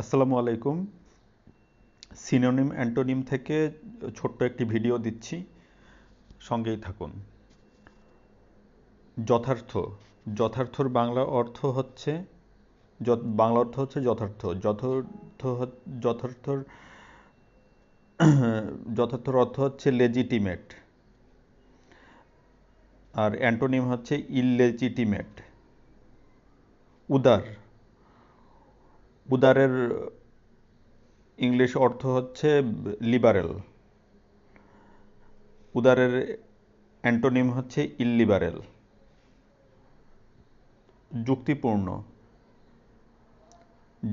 আসসালামু আলাইকুম। Synonym antonym থেকে ছোট্ট একটি ভিডিও দিচ্ছি। সঙ্গেই থাকুন। যথার্থ। যথার্থর বাংলা অর্থ হচ্ছে বাংলা অর্থ হচ্ছে যথার্থ। যথার্থ যথার্থর যথার্থর অর্থ হচ্ছে লেজিটিমেট আর অ্যান্টোনিম হচ্ছে ইললেজিটিমেট উদার। উদারের ইংলিশ অর্থ হচ্ছে লিবারেল। উদারের অ্যান্টোনিম হচ্ছে ইললিবারেল। যুক্তিপূর্ণ।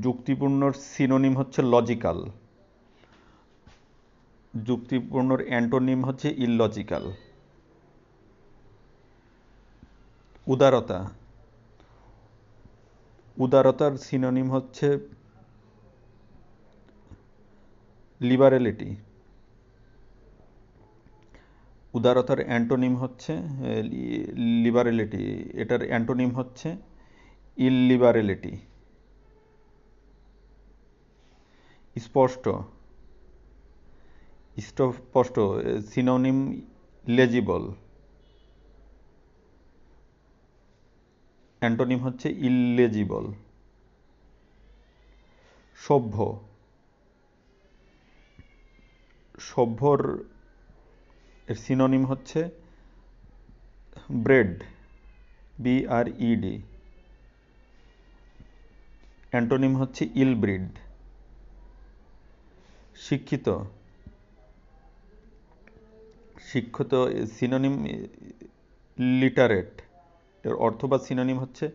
যুক্তিপূর্ণর সিনোনিম হচ্ছে লজিক্যাল। যুক্তিপূর্ণর অ্যান্টোনিম হচ্ছে ইললজিক্যাল। উদারতা। উদারতার সিনোনিম হচ্ছে লিবারেলিটি। উদারতার অ্যান্টোনিম হচ্ছে লিবারেলিটি। এটার অ্যান্টোনিম হচ্ছে ইললিবারেলিটি। স্পষ্ট। স্পষ্ট সিনোনিম লেজিবল। অ্যান্টোনিম হচ্ছে ইললেজিবল। সভ্য। সভ্যর এর সিনোনিম হচ্ছে bred B R E D antonym হচ্ছে ইলব্রিড। শিক্ষিত। শিক্ষিত সিনোনিম লিটারেট। এর অর্থ বা সিনোনিম হচ্ছে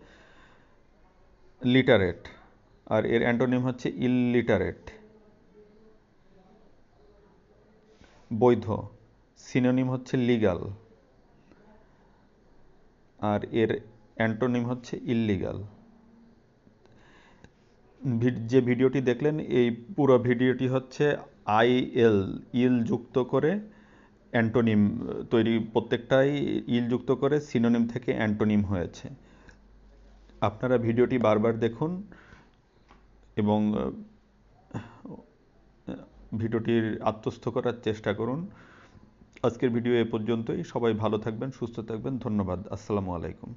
লিটারেট আর এর অ্যান্টোনিম হচ্ছে ইললিটারেট বৈধ সিনোনিম হচ্ছে লিগাল আর এর অ্যান্টোনিম হচ্ছে ইললিগাল যে ভিডিওটি দেখলেন, এই পুরো ভিডিওটি হচ্ছে আই এল, ইল যুক্ত করে অ্যান্টোনিম তৈরি প্রত্যেকটাই ইল যুক্ত করে সিনোনিম থেকে অ্যান্টোনিম হয়েছে। আপনারা ভিডিওটি বারবার দেখুন এবং ভিডিওটির আত্মস্থ করার চেষ্টা করুন। আজকের ভিডিও এ পর্যন্তই। সবাই ভালো থাকবেন, সুস্থ থাকবেন। ধন্যবাদ। আসসালামু আলাইকুম।